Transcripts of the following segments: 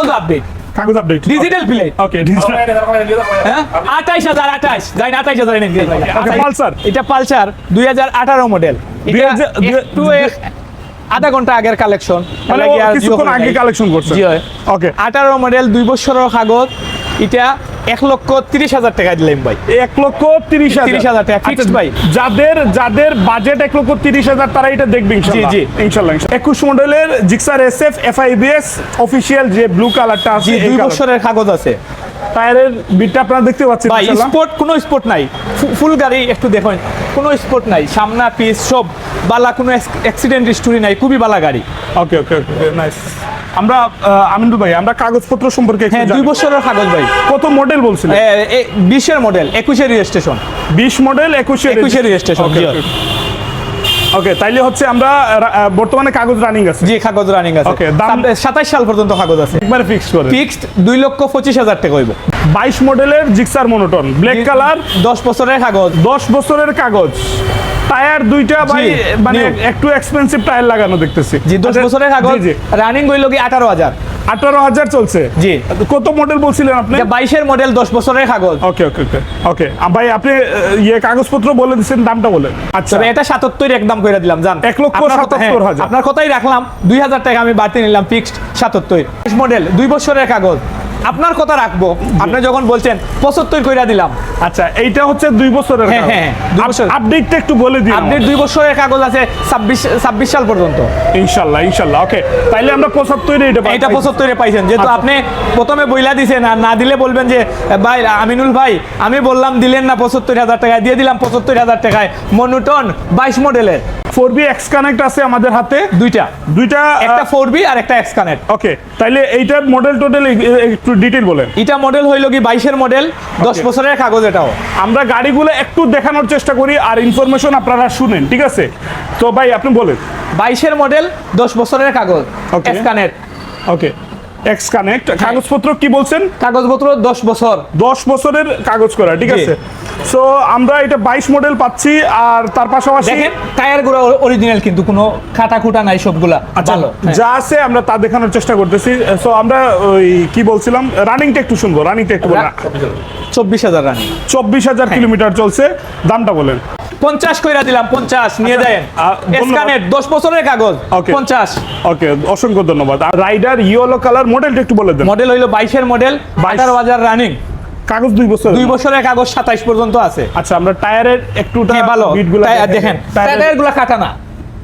কাগজ আপডেট কাগজ update digital plate okay digital হ্যাঁ? যাই এনে দিয়ে পালসার। এটা পালসার দুই হাজার আঠারো মডেল আধা ঘণ্টা আগের কালেকশন মানে কিছুক্ষণ আগে কালেকশন করছে। জি ওকে আঠারো মডেল দুই বছরের কাগজ। এটা এক লক্ষ তিরিশ হাজার টাকা দিলাম ভাই। এক লক্ষ তিরিশ হাজার। টাকা, fixed আচ্ছা, ভাই। যাদের যাদের বাজেট এক লক্ষ তিরিশ হাজার তারা এটা দেখবে ইনশাল্লাহ। জি, ইনশাল্লাহ একুশ মডেলের Gixxer S F F IBS official যে ব্লু কালারটা আছে দুই বছরের কাগজ আছে। টায়ারের বিটটা আপনারা দেখতে পাচ্ছেন ভাই। স্পোর্ট কোনো স্পোর্ট নাই। ফুল গাড়ি একটু দেখুন কোনো স্পোর্ট নাই। সামনা পিস সব। বালা কোনো অ্যাক্সিডেন্ট স্টোরি নাই খুবই বালা গাড়ি। ওকে ওকে ওকে নাইস আমরা আমিনুল ভাই আমরা কাগজপত্র সম্পর্কে হ্যাঁ দুই। বছরের কাগজ ভাই। কত মডেল বলছিলেন? বিশের মডেল একুশের রেজিস্ট্রেশন বিশ মডেল একুশে একুশের জি। ওকে তাইলে হচ্ছে আমরা বর্তমানে কাগজ রানিং আছে। জি কাগজ রানিং আছে। Okay, দাম- সাতাইশ সাল পর্যন্ত কাগজ আছে। একবারে ফিক্স করে। ফিক্সড দুই লক্ষ পঁচিশ হাজার টাকা হইব। বাইশ মডেলের জিক্সার মনোটন ব্ল্যাক কালার দশ বছরের কাগজ। দশ বছরের কাগজ। টায়ার দুইটা ভাই মানে একটু এক্সপেন্সিভ টায়ার লাগানো দেখতেছি। জি দশ আচ্ছা, বছরের কাগজ। রানিং হইল কি আঠারো হাজার। আঠারো হাজার চলছে। জি। কত মডেল বলছিলেন আপনি? বাইশের মডেল দশ বছরের কাগজ। ওকে ওকে ওকে ওকে ভাই আপনি ইয়ে কাগজপত্র বলে দিচ্ছেন দামটা বলেন আচ্ছা। এটা সাতাত্তর একদম করে দিলাম জান। এক লক্ষ সাতাত্তর হ্যাঁ, হাজার। আপনার কথাই রাখলাম দুই হাজার টাকা আমি বাড়তি নিলাম ফিক্সড সাতাত্তর। মডেল দুই বছরের কাগজ। আপনার কথা রাখব। আপনি যখন বলছেন পঁচাত্তর কইরা দিলাম। আচ্ছা এইটা হচ্ছে দুই বছরের হ্যাঁ, হ্যাঁ, হ্যাঁ, দুই বছর। আপডেটটা একটু বলে দিন আপডেট দুই বছরের কাগজ আছে ছাব্বিশ ছাব্বিশ সাল পর্যন্ত। ইনশাল্লাহ ইনশাল্লাহ ওকে তাইলে আমরা পঁচাত্তর এটা এটা পঁচাত্তরে পাইছেন। যেহেতু আচ্ছা। আপনি প্রথমে বইলা দিছেন আর না দিলে বলবেন যে ভাই আমিনুল ভাই আমি বললাম দিলেন না পঁচাত্তর হাজার টাকায় দিয়ে দিলাম পঁচাত্তর হাজার টাকায়। মনুটন বাইশ মডেলের। ফোর বি এক্স কানেক্ট আছে আমাদের হাতে। দুইটা। দুইটা একটা ফোর বি আর একটা এক্স কানেক্ট ওকে তাইলে এইটার মডেল টোটাল একটু ডিটেল বলেন। এটা মডেল হইল কি বাইশের মডেল দশ Okay. বছরের কাগজ এটাও। আমরা গাড়িগুলো একটু দেখানোর চেষ্টা করি আর ইনফরমেশন আপনারা শুনেন ঠিক আছে? তো ভাই আপনি বলেন। বাইশের মডেল দশ বছরের কাগজ. X connect okay X connect কাগজপত্র কি বলছেন? কাগজপত্র দশ বছর। দশ বছরের কাগজ করা ঠিক আছে। সো আমরা এটা বাইশ মডেল পাচ্ছি আর তার পাশাপাশি দেখেন টায়ারগুলো অরিজিনাল কিন্তু কোনো খাটা খুটা নাই সবগুলা আচ্ছা ভালো হ্যাঁ। যা আছে আমরা তা দেখানোর চেষ্টা করতেছি। সো আমরা ওই কি বলছিলাম? রানিংটা একটু শুনব রানিংটা একটু চব্বিশ হাজার রানি চব্বিশ হাজার হ্যাঁ। কিলোমিটার চলছে দামটা বলেন। পঞ্চাশ কইরা দিলাম পঞ্চাশ নিয়ে আচ্ছা, দেন স্ক্যানের ধন্যবাদ। দশ বছরের কাগজ. পঞ্চাশ। ওকে অসংখ্য ধন্যবাদ। আর রাইডার ইয়েলো কালার মডেলটা একটু বলে দেন। মডেল হইল বাইশের মডেল 22 আঠারো হাজার রানিং। কাগজ দুই বছর দুই বছরের কাগজ সাতাইশ পর্যন্ত আছে। আচ্ছা আমরা টায়ারের একটু হ্যাঁ ভালো। দেখেন টায়ারগুলো কাটা না।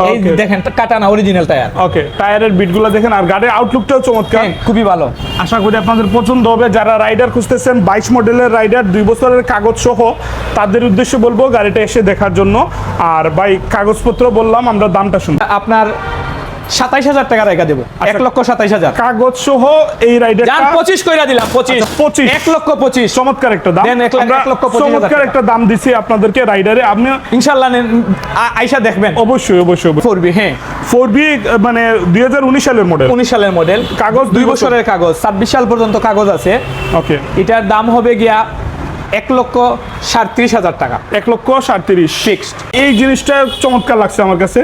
এই. দেখেন কাটানা অরিজিনাল টায়ার ওকে টায়ারের বিটগুলো দেখেন আর গাড়ির আউটলুকটাও চমৎকার। হ্যাঁ, খুবই ভালো। আশা করি আপনাদের পছন্দ হবে। যারা রাইডার খুঁজতেছেন বাইশ মডেলের রাইডার দুই বছরের কাগজ সহ তাদের উদ্দেশ্যে বলব গাড়িটা এসে দেখার জন্য। আর বাই কাগজপত্র বললাম আমরা দামটা শুনি আপনার সাতাইশ হাজার টাকা রেখা দেবো। আচ্ছা। এক লক্ষ সাতাইশ হাজার। কাগজ সহ এই পঁচিশ কইরা দিলাম পঁচিশ। আচ্ছা, 25 এক লক্ষ পঁচিশ। চমৎকার একটা দাম। এক লক্ষ চমৎকার একটা দাম দিছি আপনাদেরকে রাইডারে আপনি ইনশাল্লাহ আইসা দেখবেন। অবশ্যই অবশ্যই ফোরবি হ্যাঁ। ফোর বি মানে দুই হাজার উনিশ সালের মডেল উনিশ সালের মডেল কাগজ দুই বছরের কাগজ ছাব্বিশ সাল পর্যন্ত কাগজ আছে। ওকে এটার দাম হবে গিয়া এক লক্ষ সাঁত্রিশ হাজার টাকা। এক লক্ষ সাঁত্রিশ। ফিক্সড এই জিনিসটা চমৎকার লাগছে আমার কাছে।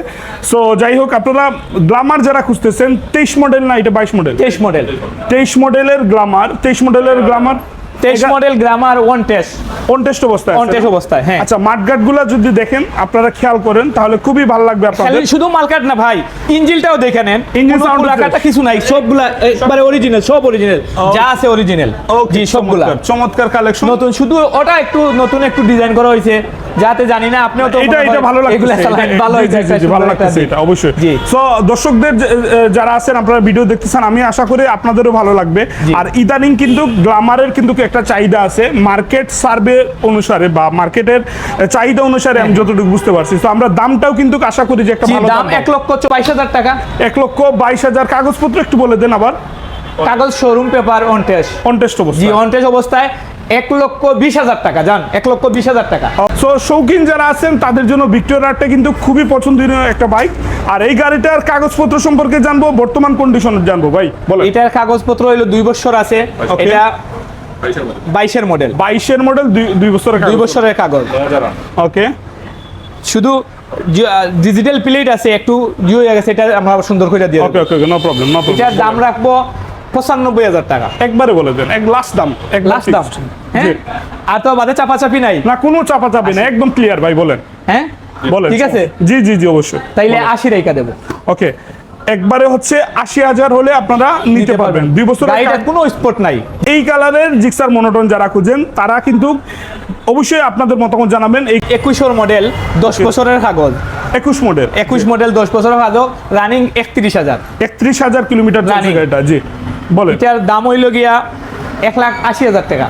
সো যাই হোক আপনারা গ্লামার যারা খুঁজতেছেন তেইশ মডেল না এটা বাইশ মডেল তেইশ মডেল তেইশ মডেলের গ্লামার তেইশ মডেলের গ্লামার তেইশ model glamour one test on test অবস্থায় আছে টেস্ট অবস্থায় হ্যাঁ। আচ্ছা মাঠঘাটগুলা যদি দেখেন আপনারা খেয়াল করেন তাহলে খুবই ভালো লাগবে আপনাদের। খালি শুধু মালকাট না ভাই ইঞ্জিলটাও দেখে নেন। Engine কোনো sound কিছু নাই সবগুলা একবারে অরিজিনাল সব অরিজিনাল যা আছে অরিজিনাল জি সবগুলা। চমৎকার, কালেকশন নতুন শুধু ওটা একটু নতুন একটু ডিজাইন করা হয়েছে। যাতে জানি না আপনিও তো এটা এটা ভালো লাগছে এগুলা ভালো হয়েছে ভালো লাগছে এটা অবশ্যই। জি। সো দর্শকদের যারা আছেন আপনারা ভিডিও দেখতেছেন আমি আশা করি আপনাদেরও ভালো লাগবে। আর ইদানিং কিন্তু গ্লামারের কিন্তু একটা চাহিদা আছে মার্কেট সার্ভে অনুসারে বা মার্কেটের চাহিদা অনুসারে আমি যতটুকু বুঝতে পারছি। তো আমরা দামটাও কিন্তু আশা করি যে একটা ভালো দাম এক লক্ষ বাইশ হাজার টাকা। এক লক্ষ বাইশ হাজার কাগজপত্র একটু বলে দেন আবার। কাগজ showroom paper on test on test জি অবস্থা অন টেস্ট অবস্থায় এক লক্ষ বিশ হাজার টাকা জান এক লক্ষ বিশ হাজার টাকা। সো শৌখিন যারা আছেন তাদের জন্য ভিক্টোরিয়াটা কিন্তু খুবই পছন্দনীয় একটা বাইক আর এই গাড়িটার কাগজপত্র সম্পর্কে জানব বর্তমান কন্ডিশন জানব ভাই বলে এটার কাগজপত্র হইল দুই বছর আছে। এটা বাইশের মডেল। বাইশের মডেল। দুই বছরের দুই বছরের কাগজ। ওকে। শুধু ডিজিটাল প্লেট আছে একটু ইয়ে হয়ে গেছে এটা আমরা সুন্দর করে দিয়ে okay okay no problem no problem এটার দাম রাখব পঁচানব্বই হাজার টাকা। একবারে বলে দেন এক লাস্ট দাম এক লাস্ট দাম। হ্যাঁ? আর তো বাদে চাপাচাপি নাই? না কোনো চাপা চাপি না একদম ক্লিয়ার ভাই বলেন। হ্যাঁ? বলেন। ঠিক আছে? জি জি জি অবশ্যই। তাইলে আশি রেখা দেবো। ওকে। একবারে হচ্ছে আশি হাজার হলে আপনারা নিতে পারবেন। দুই বছর কোনো স্পট নাই। এই কালারের জিক্সার মনোটন যারা খুঁজেন তারা কিন্তু অবশ্যই আপনাদের মতামত জানাবেন। এই একুশোর মডেল দশ বছরের কাগজ। একুশ মডেল একুশ মডেল দশ বছরের কাগজ রানিং একত্রিশ হাজার। একত্রিশ হাজার কিলোমিটার Running। গাড়িটা জি। বলেন। এটার দাম হইল গিয়া এক লাখ আশি হাজার টাকা।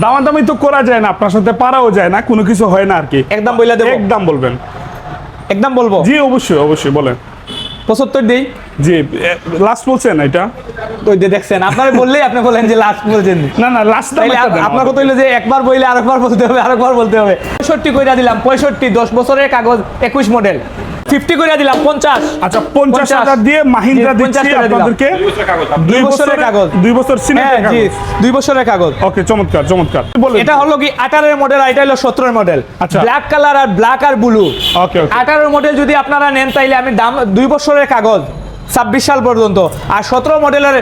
দামাদামি তো করা যায় না আপনার সাথে পারাও যায় না কোনো কিছু হয় না আর কি। একদম দেবো। একদম বলবেন। একদম বলব? জি অবশ্যই অবশ্যই বলেন। পঁচাত্তর দিই? জি লাস্ট বলছেন এটা? ওই যে দেখছেন আপনার বললেই আপনি বলেন যে লাস্ট বলছেন। না না লাস্ট আপনার কথা হইল যে একবার বইলে আরেকবার বলতে হবে আরেকবার বলতে হবে। পঁয়ষট্টি কইরা দিলাম পঁয়ষট্টি দশ বছরের কাগজ একুশ মডেল ফিফটি কইরা দিলাম পঞ্চাশ। আচ্ছা পঞ্চাশ। হাজার দিয়ে মাহিন্দ্রা দিচ্ছি আপনাদেরকে। দুই বছরের কাগজ দুই বছর হ্যাঁ জি দুই বছরের কাগজ। ওকে চমৎকার চমৎকার। এটা হলো কি আঠারোর মডেল আর এটা হলো সতেরোর মডেল আচ্ছা। ব্ল্যাক কালার আর ব্ল্যাক আর ব্লু ওকে ওকে আঠারোর মডেল যদি আপনারা নেন তাইলে আমি দাম দুই বছরের কাগজ। ছাব্বিশ সাল পর্যন্ত। আর সতেরো মডেলের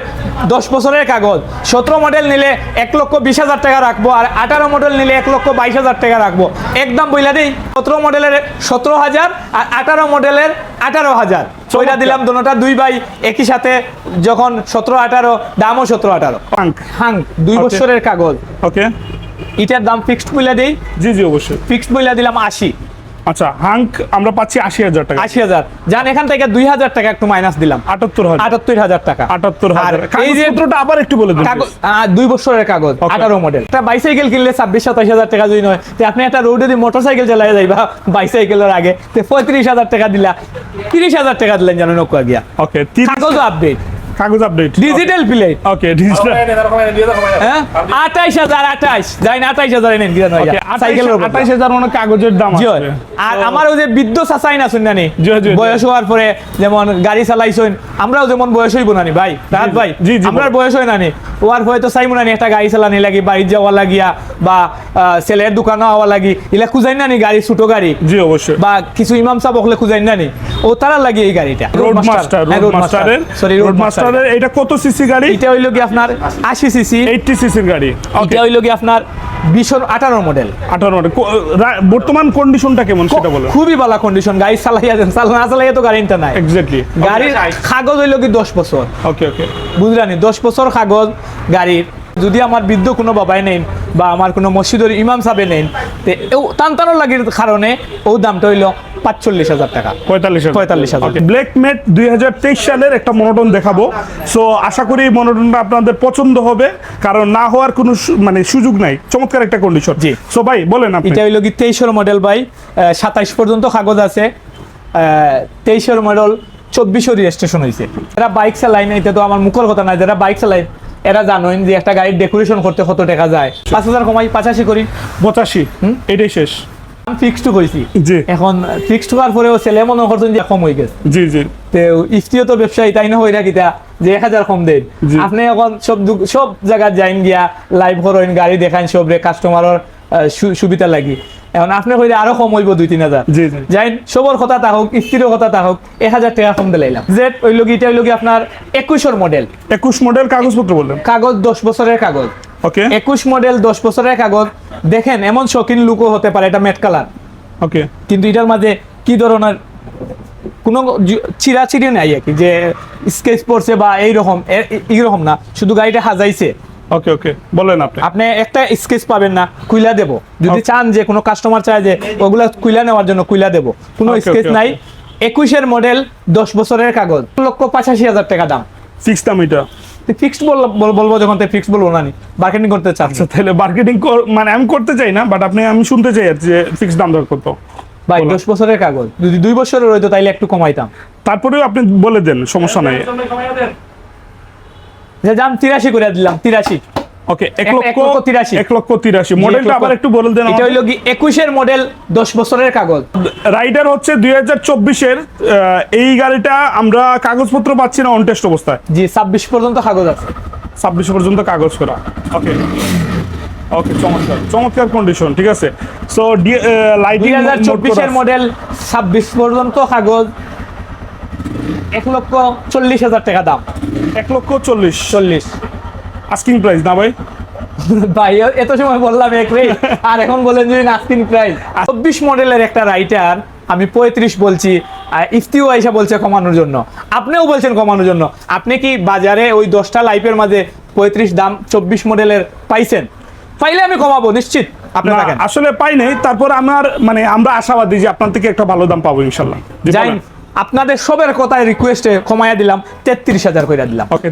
দশ বছরের কাগজ। সতেরো মডেল নিলে এক লক্ষ বিশ হাজার টাকা রাখব আর আঠারো মডেল নিলে এক লক্ষ বাইশ হাজার টাকা রাখব। একদম বইলা দিই। সতেরো মডেলের সতেরো হাজার আর আঠারো মডেলের আঠারো হাজার। ওইটা দিলাম দোনোটা দুই বাই একই সাথে যখন সতেরো আঠারো দামও সতেরো আঠারো। হাং দুই. বছরের কাগজ। ওকে এটার দাম ফিক্সড বইলা দিই। জি জি অবশ্যই। ফিক্সড বইলা দিলাম আশি। আচ্ছা হাঙ্ক আমরা পাচ্ছি আশি হাজার টাকা। আশি হাজার। যান এখান থেকে দুই হাজার টাকা একটু মাইনাস দিলাম। আটাত্তর হাজার। আটাত্তর হাজার টাকা। আটাত্তর হাজার। এই কাগজপত্রটা আবার একটু বলে দিন দুই বছরের কাগজ আঠারো মডেল একটা বাইসাইকেল কিনলে ছাব্বিশ সাতাশ হাজার টাকা যদি নয় তো আপনি একটা রোডে দিয়ে মোটর সাইকেল চালাই যাইবা বাইসাইকেলের আগে তো পঁয়ত্রিশ হাজার টাকা দিলা তিরিশ হাজার টাকা দিলেন জানো নৌকা গিয়া। ওকে কাগজ আপডেট কাগজ update digital plate okay digital হ্যাঁ? আঠাইশ হাজার আঠাইশ। যাই না আঠাইশ হাজার এনেন কিনা উপর। আঠাইশ হাজার মানে কাগজের দাম আছে। আর আমার ওই যে বিদ্যুৎ চাচাই না জি, জি। বয়স হওয়ার পরে যেমন গাড়ি চালাইছেন আমরাও যেমন বয়স হইব নানি ভাই। রাহাত ভাই জি, জি, আমরার বলো। বয়স হয় নানি? ওয়ার হয়তো তো একটা গাড়ি চালানি লাগি বাড়ি যাওয়া লাগিয়া বা ছেলের দোকানে হওয়া লাগি এলা খুঁজাই নানি গাড়ি ছোট গাড়ি? জি অবশ্যই। বা কিছু ইমাম সাহেব হলে খুঁজাই নানি ও তারা লাগি এই গাড়িটা। রোড মাস্টার রোড মাস্টারের সরি রোড মাস্টারের এটা কত সিসি গাড়ি? এটা হইল কি আপনার আশি সিসি। এইটটি সিসির গাড়ি। এটা হইল কি আপনার বিশর আঠারো মডেল আঠারো মডেল বর্তমান কন্ডিশনটা কেমন সেটা বলো। খুবই ভালো কন্ডিশন গাড়ি চালাইয়া দেন। চালা না চালাইয়া তো গাড়িটা নাই। এক্স্যাক্টলি গাড়ির কাগজ হইল কি দশ বছর। ওকে ওকে বুঝলানি দশ বছর কাগজ গাড়ির। যদি আমার বৃদ্ধ কোনো বাবাই নেন বা আমার কোনো মসজিদের ইমাম সাহেবে নেন তে ও টানটানোর লাগির কারণে ও দামটা হইল পাঁচচল্লিশ হাজার টাকা। পঁয়তাল্লিশ পঁয়তাল্লিশ হাজার। ব্ল্যাক মেট দুই হাজার তেইশ সালের একটা মনোটন দেখাবো। সো আশা করি মনোটনটা আপনাদের পছন্দ হবে কারণ না হওয়ার কোনো মানে সুযোগ নাই। চমৎকার একটা কন্ডিশন জি। সো ভাই বলেন আপনি। এটা হইল কি তেইশের মডেল ভাই? সাতাইশ পর্যন্ত কাগজ আছে। তেইশের মডেল চব্বিশও রেজিস্ট্রেশন হয়েছে যারা বাইক চালাই না এটা তো আমার মুখের কথা নাই যারা বাইক চালাই এরা জানেন যে একটা গাড়ির ডেকোরেশন করতে কত টাকা যায়। পাঁচ হাজার কমাই পাঁচাশি করি। পঁচাশি। এটাই শেষ। ফিক্সড করেছি জি। এখন ফিক্সড হওয়ার পরেও ছেলে মনে করছেন যে কম হয়ে গেছে। জি জি। তো ইফতিও তো ব্যবসায়ী তাই না হইরা কিতা যে এক হাজার কম দেন। আপনি এখন সব সব জায়গা যাইন গিয়া লাইভ করেন গাড়ি দেখান সব রে কাস্টমারের সুবিধা লাগি। এখন আপনি কইলে আরও কম হইব দুই তিন হাজার জি জি। যাইন সবর কথা তা হোক ইফতিরও কথা তা হোক এক হাজার টাকা কম দিলাইলাম জেড ওই লগি এটা হইল কি আপনার একুশর মডেল একুশ মডেল কাগজপত্র বললেন। কাগজ দশ বছরের কাগজ। ওকে একুশ মডেল দশ বছরের কাগজ। দেখেন এমন শৌখিন লুকও হতে পারে এটা মেট কালার ওকে কিন্তু এটার মাঝে কি ধরনের কোনো চিরাচিরি নাই আর কি যে স্কেচ পড়ছে বা এইরকম এইরকম না শুধু গাড়িটা সাজাইছে। ওকে ওকে বলেন আপনি। আপনি একটা স্কেচ পাবেন না কুইলা দেব। যদি চান যে কোনো কাস্টমার চায় যে ওগুলা কুইলা নেওয়ার জন্য কুইলা দেব। কোনো স্কেচ নাই। একুশের মডেল দশ বছরের কাগজ লক্ষ পঁচাশি হাজার টাকা দাম। ফিক্স দাম এটা ফিক্সড বলব যখন ফিক্সড বলব না বার্গেনিং করতে চাচ্ছ আচ্ছা তাহলে মার্কেটিং মানে আমি করতে চাই না বাট আপনি আমি শুনতে চাই আর যে ফিক্সড দাম দর করতো ভাই। দশ বছরের কাগজ যদি দুই বছরের হইতো তাইলে একটু কমাইতাম তারপরেও আপনি বলে দেন সমস্যা নাই যে দাম তিরাশি করে দিলাম তিরাশি ওকে এক লক্ষ তিরাশি। এক লক্ষ তিরাশি। মডেলটা আবার একটু বলে দেন এটা হইল কি একুশের মডেল দশ বছরের কাগজ। রাইডার হচ্ছে দুই হাজার চব্বিশের এই গাড়িটা আমরা কাগজপত্র পাচ্ছি না অনটেস্ট অবস্থায়। জি ছাব্বিশ পর্যন্ত কাগজ আছে। ছাব্বিশ পর্যন্ত কাগজ করা। ওকে ওকে চমৎকার। চমৎকার কন্ডিশন ঠিক আছে? সো লাইটিং দুই হাজার চব্বিশের মডেল ছাব্বিশ পর্যন্ত কাগজ। এক লক্ষ চল্লিশ হাজার টাকা দাম। এক লক্ষ চল্লিশ। চল্লিশ। আস্কিং প্রাইস না ভাই? ভাই এত সময় বললাম এক রে। আর এখন বলেন যদি নাস্তিন প্রাইস চব্বিশ মডেলের একটা রাইটার আমি পঁয়ত্রিশ বলছি ইফতিও আইসা বলছে কমানোর জন্য। আপনিও বলছেন কমানোর জন্য। আপনি কি বাজারে ওই দশটা লাইফের মাঝে পঁয়ত্রিশ দাম চব্বিশ মডেলের পাইছেন? পাইলে আমি কমাবো নিশ্চিত। আসলে পাই নাই। তারপর আমার মানে আমরা আশাবাদী যে আপনার থেকে একটা ভালো দাম পাবো ইনশাল্লাহ। আপনাদের সবের কথায় রিকোয়েস্টে কমাইয়া দিলাম তেত্রিশ হাজার করে দিলাম। ওকে